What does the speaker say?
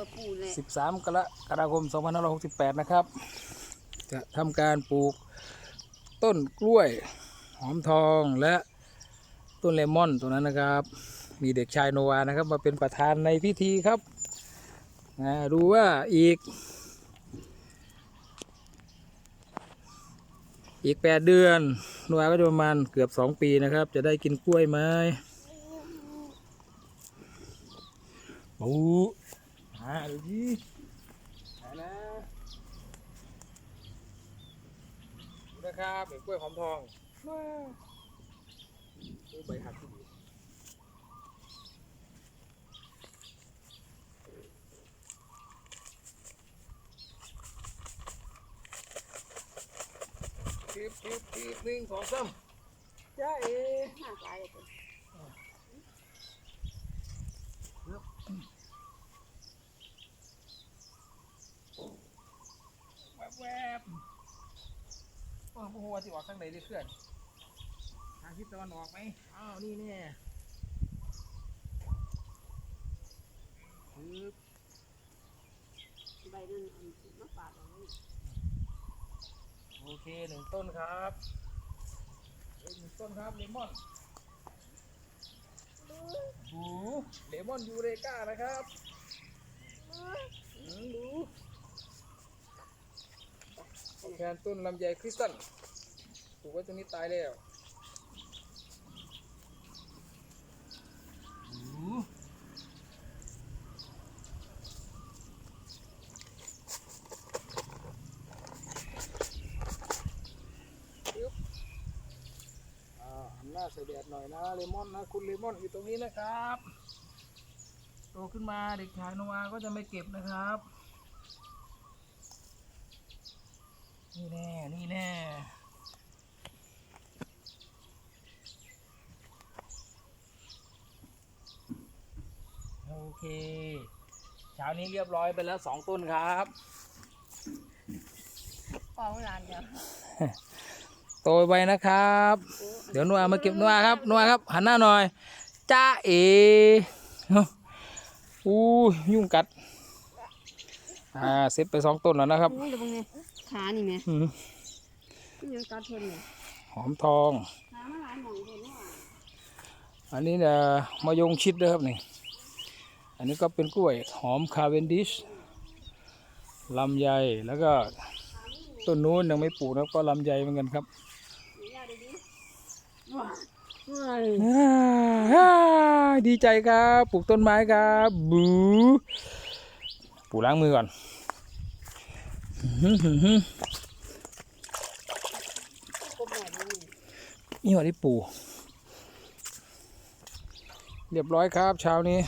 อปูแหละ13 กรกฎาคม 2568 นะครับ จะทำการปลูกต้นกล้วยหอมทองและต้นเลมอนตัวนั้นนะครับ มีเด็กชายโนวานะครับ มาเป็นประธานในพิธีครับนะดูว่าอีก อีก 8 เดือนโนวาก็จะประมาณเกือบ 2 ปีนะครับ จะได้กินกล้วยไหมปูาดูดิมานะดูนะครับเห็นกล้วยหอมทองว้าวดูใบหักที่ดีคลิปคลิปคลิปหนึ่งสองสามจ้าเอ๋หน้าตายเลย แวบแวบโอ้โหว่าที่ออกข้างในได้เคลื่อน ทางทิศตะวันออกไหมอ้าว นี่แน่ปึ๊บใบนั้นอันมะปาดเอาไว้โอเคหนึ่งต้นครับเอ้ยหนึ่งต้นครับเลมอนหูเลมอนยูเรกานะครับอืมดู แทนต้นลำไยคริสตัลปลูกไว้ตรงนี้ตายแล้วอ่าหันหน้าใส่แดดหน่อยนะเลมอนนะคุณเลมอนอยู่ตรงนี้นะครับ โตขึ้นมาเด็กชายนวาก็จะไม่เก็บนะครับ นี่แน่ นี่แน่โอเคเช้านี้เรียบร้อยไปแล้วสองต้นครับปองลานเดียวโตไวนะครับ เดี๋ยวนัวมาเก็บนัวครับนัวครับหันหน้าหน่อยจ้าเอเอ้าอู้ยุ่งกัดอ่าเสร็จไปสองต้นแล้วนะครับ นี่เดี๋ยวมึงไงขานี่แม่อืมนี่ยังกัดเพิ่นเนี่ยหอมทอง ขามาหลายหม่องเพิ่นว่าอันนี้เนี่ยมายงชิดนะครับนี่ อันนี้ก็เป็นกล้วยหอมคาเวนดิชลำไยแล้วก็ต้นนู้นยังไม่ปลูกนะครับก็ลำไยเหมือนกันครับยาดีดีว้าเฮ้ยอ่าดีใจครับ ปลูกต้นไม้ครับ บูปูล้างมือก่อนอื้อหือหือกบหน่อยดูนี่ นี่หัวที่ปู เรียบร้อยครับเช้านี้